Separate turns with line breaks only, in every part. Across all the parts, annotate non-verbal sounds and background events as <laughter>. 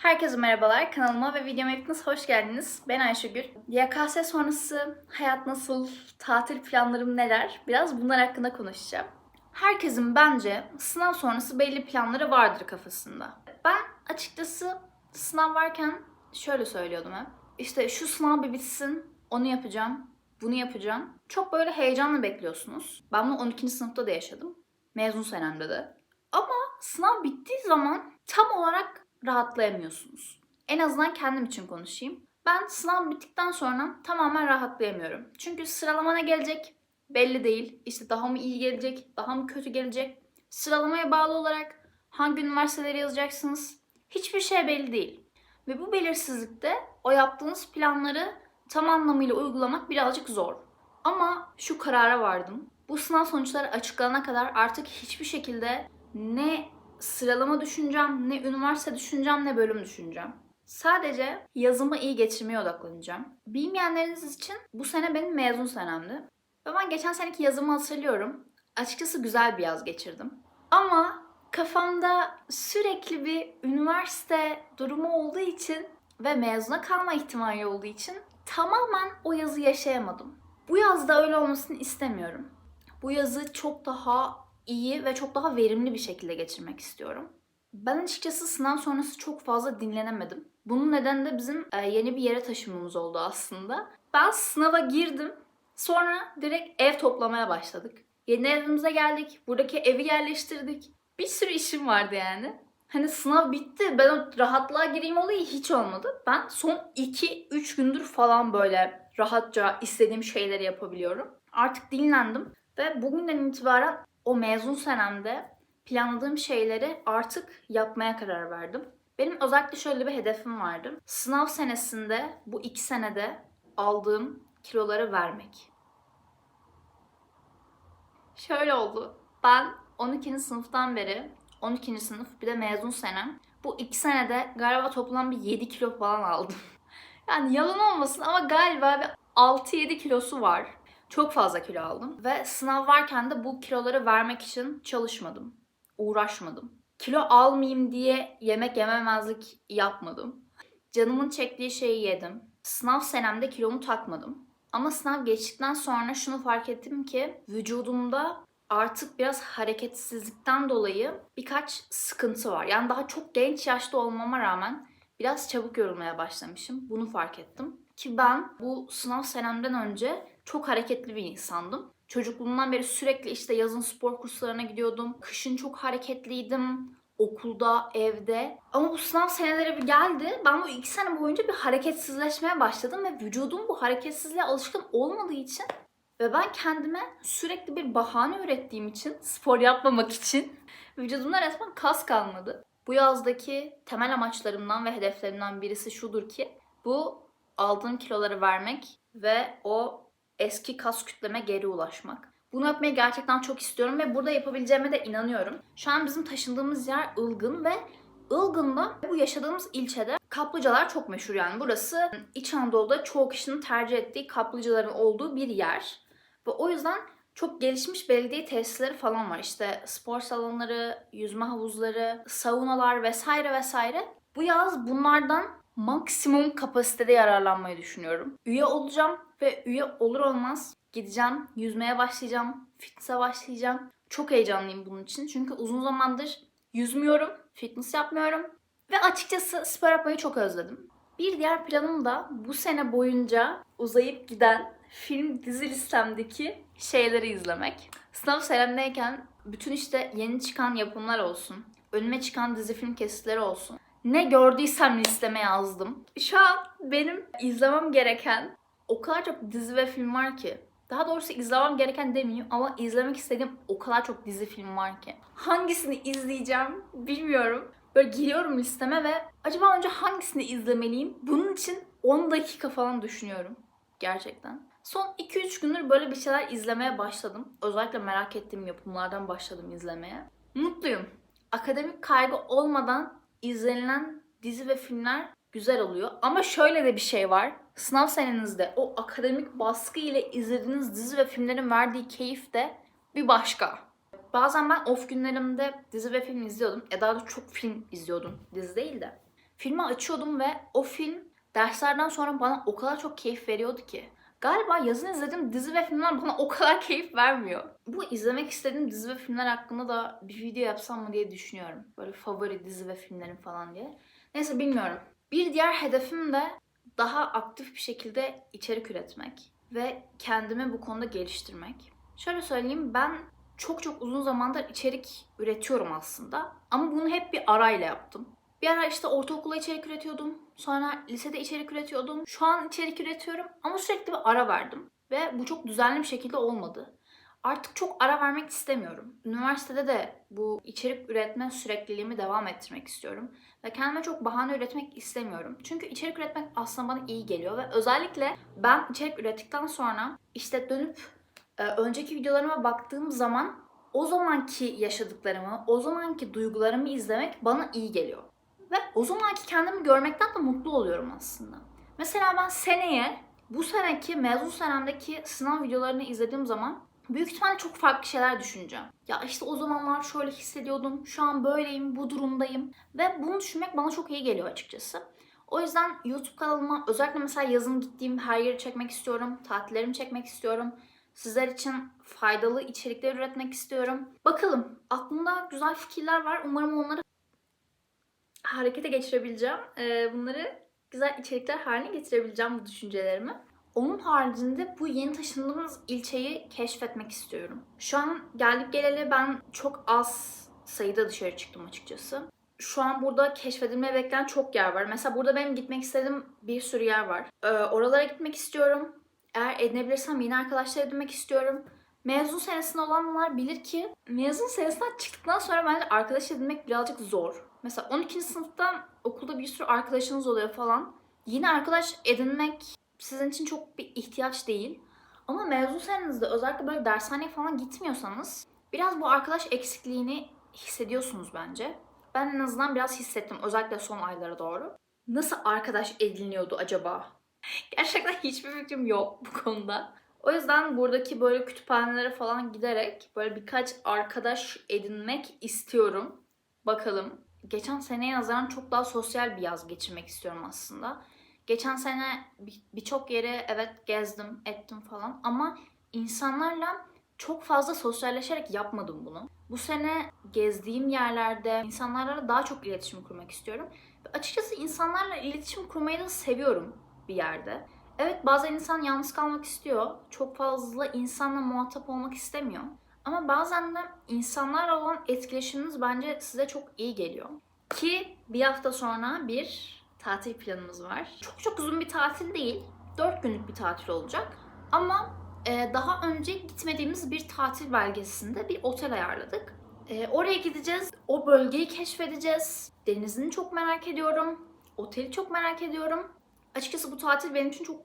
Herkese merhabalar. Kanalıma ve videoma hepiniz hoş geldiniz. Ben Ayşegül. YKS sonrası hayat nasıl, tatil planlarım neler? Biraz bunlar hakkında konuşacağım. Herkesin bence sınav sonrası belli planları vardır kafasında. Ben açıkçası sınav varken şöyle söylüyordum hep. İşte şu sınav bir bitsin, onu yapacağım, bunu yapacağım. Çok böyle heyecanla bekliyorsunuz. Ben bunu 12. sınıfta da yaşadım. Mezun senemde de. Ama sınav bittiği zaman tam olarak rahatlayamıyorsunuz. En azından kendim için konuşayım. Ben sınav bittikten sonra tamamen rahatlayamıyorum. Çünkü sıralama ne gelecek belli değil. İşte daha mı iyi gelecek, daha mı kötü gelecek. Sıralamaya bağlı olarak hangi üniversitelere yazacaksınız hiçbir şey belli değil. Ve bu belirsizlikte o yaptığınız planları tam anlamıyla uygulamak birazcık zor. Ama şu karara vardım. Bu sınav sonuçları açıklanana kadar artık hiçbir şekilde ne sıralama düşüneceğim, ne üniversite düşüneceğim, ne bölüm düşüneceğim. Sadece yazımı iyi geçirmeye odaklanacağım. Bilmeyenleriniz için bu sene benim mezun senemdi. Ve ben geçen seneki yazımı hatırlıyorum. Açıkçası güzel bir yaz geçirdim. Ama kafamda sürekli bir üniversite durumu olduğu için ve mezuna kalma ihtimali olduğu için tamamen o yazı yaşayamadım. Bu yazda öyle olmasını istemiyorum. Bu yazı çok daha iyi ve çok daha verimli bir şekilde geçirmek istiyorum. Ben açıkçası sınav sonrası çok fazla dinlenemedim. Bunun nedeni de bizim e, yeni bir yere taşınmamız oldu aslında. Ben sınava girdim. Sonra direkt ev toplamaya başladık. Yeni evimize geldik. Buradaki evi yerleştirdik. Bir sürü işim vardı yani. Hani sınav bitti. Ben o rahatlığa gireyim olayı hiç olmadı. Ben son 2-3 gündür falan böyle rahatça istediğim şeyleri yapabiliyorum. Artık dinlendim. Ve bugünden itibaren o mezun senemde planladığım şeyleri artık yapmaya karar verdim. Benim özellikle şöyle bir hedefim vardı. Sınav senesinde bu iki senede aldığım kiloları vermek. Şöyle oldu. Ben 12. sınıftan beri 12. sınıf bir de mezun senem. Bu iki senede galiba toplam bir 7 kilo falan aldım. <laughs> Yani yalan olmasın ama galiba bir 6-7 kilosu var. Çok fazla kilo aldım ve sınav varken de bu kiloları vermek için çalışmadım. Uğraşmadım. Kilo almayayım diye yemek yememezlik yapmadım. Canımın çektiği şeyi yedim. Sınav senemde kilomu takmadım. Ama sınav geçtikten sonra şunu fark ettim ki vücudumda artık biraz hareketsizlikten dolayı birkaç sıkıntı var. Yani daha çok genç yaşta olmama rağmen biraz çabuk yorulmaya başlamışım. Bunu fark ettim. Ki ben bu sınav senemden önce çok hareketli bir insandım. Çocukluğumdan beri sürekli işte yazın spor kurslarına gidiyordum. Kışın çok hareketliydim. Okulda, evde. Ama bu sınav seneleri bir geldi. Ben bu iki sene boyunca bir hareketsizleşmeye başladım ve vücudum bu hareketsizliğe alışkın olmadığı için ve ben kendime sürekli bir bahane ürettiğim için, spor yapmamak için vücudumda resmen kas kalmadı. Bu yazdaki temel amaçlarımdan ve hedeflerimden birisi şudur ki bu aldığım kiloları vermek ve o eski kas kütleme geri ulaşmak. Bunu yapmayı gerçekten çok istiyorum ve burada yapabileceğime de inanıyorum. Şu an bizim taşındığımız yer Ilgın ve Ilgın'da bu yaşadığımız ilçede kaplıcalar çok meşhur yani. Burası İç Anadolu'da çoğu kişinin tercih ettiği kaplıcaların olduğu bir yer. Ve o yüzden çok gelişmiş belediye tesisleri falan var. İşte spor salonları, yüzme havuzları, saunalar vesaire vesaire. Bu yaz bunlardan maksimum kapasitede yararlanmayı düşünüyorum. Üye olacağım ve üye olur olmaz gideceğim, yüzmeye başlayacağım, fitness'e başlayacağım. Çok heyecanlıyım bunun için. Çünkü uzun zamandır yüzmüyorum, fitness yapmıyorum ve açıkçası spor yapmayı çok özledim. Bir diğer planım da bu sene boyunca uzayıp giden film dizi listemdeki şeyleri izlemek. Sınav senemdeyken bütün işte yeni çıkan yapımlar olsun, önüme çıkan dizi film kesitleri olsun. Ne gördüysem listeme yazdım. Şu an benim izlemem gereken o kadar çok dizi ve film var ki. Daha doğrusu izlemem gereken demeyeyim ama izlemek istediğim o kadar çok dizi film var ki. Hangisini izleyeceğim bilmiyorum. Böyle giriyorum listeme ve acaba önce hangisini izlemeliyim? Bunun için 10 dakika falan düşünüyorum. Gerçekten. Son 2-3 gündür böyle bir şeyler izlemeye başladım. Özellikle merak ettiğim yapımlardan başladım izlemeye. Mutluyum. Akademik kaygı olmadan izlenilen dizi ve filmler güzel oluyor. Ama şöyle de bir şey var. Sınav senenizde o akademik baskı ile izlediğiniz dizi ve filmlerin verdiği keyif de bir başka. Bazen ben off günlerimde dizi ve film izliyordum. Ya daha da çok film izliyordum. Dizi değil de. Filmi açıyordum ve o film derslerden sonra bana o kadar çok keyif veriyordu ki. Galiba yazın izlediğim dizi ve filmler bana o kadar <laughs> keyif vermiyor. Bu izlemek istediğim dizi ve filmler hakkında da bir video yapsam mı diye düşünüyorum. Böyle favori dizi ve filmlerim falan diye. Neyse bilmiyorum. Bir diğer hedefim de daha aktif bir şekilde içerik üretmek ve kendimi bu konuda geliştirmek. Şöyle söyleyeyim ben çok çok uzun zamandır içerik üretiyorum aslında. Ama bunu hep bir arayla yaptım. Bir ara işte ortaokulda içerik üretiyordum. Sonra lisede içerik üretiyordum. Şu an içerik üretiyorum ama sürekli bir ara verdim. Ve bu çok düzenli bir şekilde olmadı. Artık çok ara vermek istemiyorum. Üniversitede de bu içerik üretme sürekliliğimi devam ettirmek istiyorum. Ve kendime çok bahane üretmek istemiyorum. Çünkü içerik üretmek aslında bana iyi geliyor. Ve özellikle ben içerik ürettikten sonra işte dönüp e, önceki videolarıma baktığım zaman o zamanki yaşadıklarımı, o zamanki duygularımı izlemek bana iyi geliyor. Ve o zamanki kendimi görmekten de mutlu oluyorum aslında. Mesela ben seneye, bu seneki mezun senemdeki sınav videolarını izlediğim zaman büyük ihtimalle çok farklı şeyler düşüneceğim. Ya işte o zamanlar şöyle hissediyordum, şu an böyleyim, bu durumdayım. Ve bunu düşünmek bana çok iyi geliyor açıkçası. O yüzden YouTube kanalıma özellikle mesela yazın gittiğim her yeri çekmek istiyorum. Tatillerimi çekmek istiyorum. Sizler için faydalı içerikler üretmek istiyorum. Bakalım aklımda güzel fikirler var. Umarım onları harekete geçirebileceğim. Bunları güzel içerikler haline getirebileceğim bu düşüncelerimi. Onun haricinde bu yeni taşındığımız ilçeyi keşfetmek istiyorum. Şu an geldik geleli ben çok az sayıda dışarı çıktım açıkçası. Şu an burada keşfedilmeye bekleyen çok yer var. Mesela burada benim gitmek istediğim bir sürü yer var. Ee, oralara gitmek istiyorum. Eğer edinebilirsem yeni arkadaşlar edinmek istiyorum. Mezun senesinde olanlar bilir ki mezun senesinden çıktıktan sonra bence arkadaş edinmek birazcık zor. Mesela 12. sınıfta okulda bir sürü arkadaşınız oluyor falan. Yeni arkadaş edinmek sizin için çok bir ihtiyaç değil. Ama mezun senenizde özellikle böyle dershaneye falan gitmiyorsanız biraz bu arkadaş eksikliğini hissediyorsunuz bence. Ben en azından biraz hissettim özellikle son aylara doğru. Nasıl arkadaş ediniyordu acaba? <laughs> Gerçekten hiçbir fikrim yok bu konuda. O yüzden buradaki böyle kütüphanelere falan giderek böyle birkaç arkadaş edinmek istiyorum. Bakalım. Geçen seneye nazaran çok daha sosyal bir yaz geçirmek istiyorum aslında. Geçen sene bir- birçok yere evet gezdim, ettim falan ama insanlarla çok fazla sosyalleşerek yapmadım bunu. Bu sene gezdiğim yerlerde insanlarla daha çok iletişim kurmak istiyorum. Ve açıkçası insanlarla iletişim kurmayı da seviyorum bir yerde. Evet bazen insan yalnız kalmak istiyor. Çok fazla insanla muhatap olmak istemiyor. Ama bazen de insanlarla olan etkileşiminiz bence size çok iyi geliyor. Ki bir hafta sonra bir tatil planımız var. Çok çok uzun bir tatil değil. 4 günlük bir tatil olacak. Ama e, daha önce gitmediğimiz bir tatil belgesinde bir otel ayarladık. E, oraya gideceğiz. O bölgeyi keşfedeceğiz. Denizini çok merak ediyorum. Oteli çok merak ediyorum. Açıkçası bu tatil benim için çok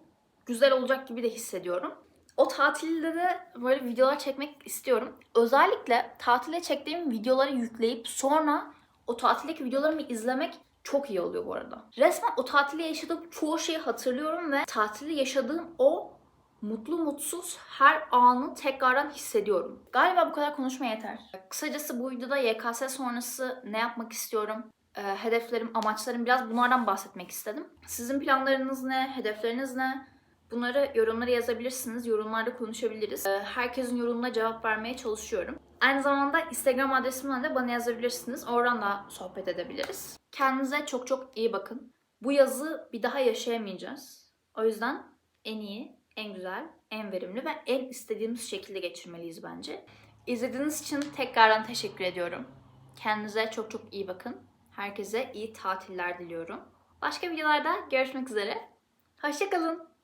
güzel olacak gibi de hissediyorum. O tatilde de böyle videolar çekmek istiyorum. Özellikle tatile çektiğim videoları yükleyip sonra o tatildeki videolarımı izlemek çok iyi oluyor bu arada. Resmen o tatilde yaşadığım çoğu şeyi hatırlıyorum ve tatilde yaşadığım o mutlu mutsuz her anı tekrardan hissediyorum. Galiba bu kadar konuşma yeter. Kısacası bu videoda YKS sonrası ne yapmak istiyorum, e, hedeflerim, amaçlarım biraz bunlardan bahsetmek istedim. Sizin planlarınız ne, hedefleriniz ne? Bunları yorumlara yazabilirsiniz. Yorumlarda konuşabiliriz. E, Herkesin yorumuna cevap vermeye çalışıyorum. Aynı zamanda Instagram adresimden de bana yazabilirsiniz. Oradan da sohbet edebiliriz. Kendinize çok çok iyi bakın. Bu yazı bir daha yaşayamayacağız. O yüzden en iyi, en güzel, en verimli ve en istediğimiz şekilde geçirmeliyiz bence. İzlediğiniz için tekrardan teşekkür ediyorum. Kendinize çok çok iyi bakın. Herkese iyi tatiller diliyorum. Başka videolarda görüşmek üzere. Hoşçakalın.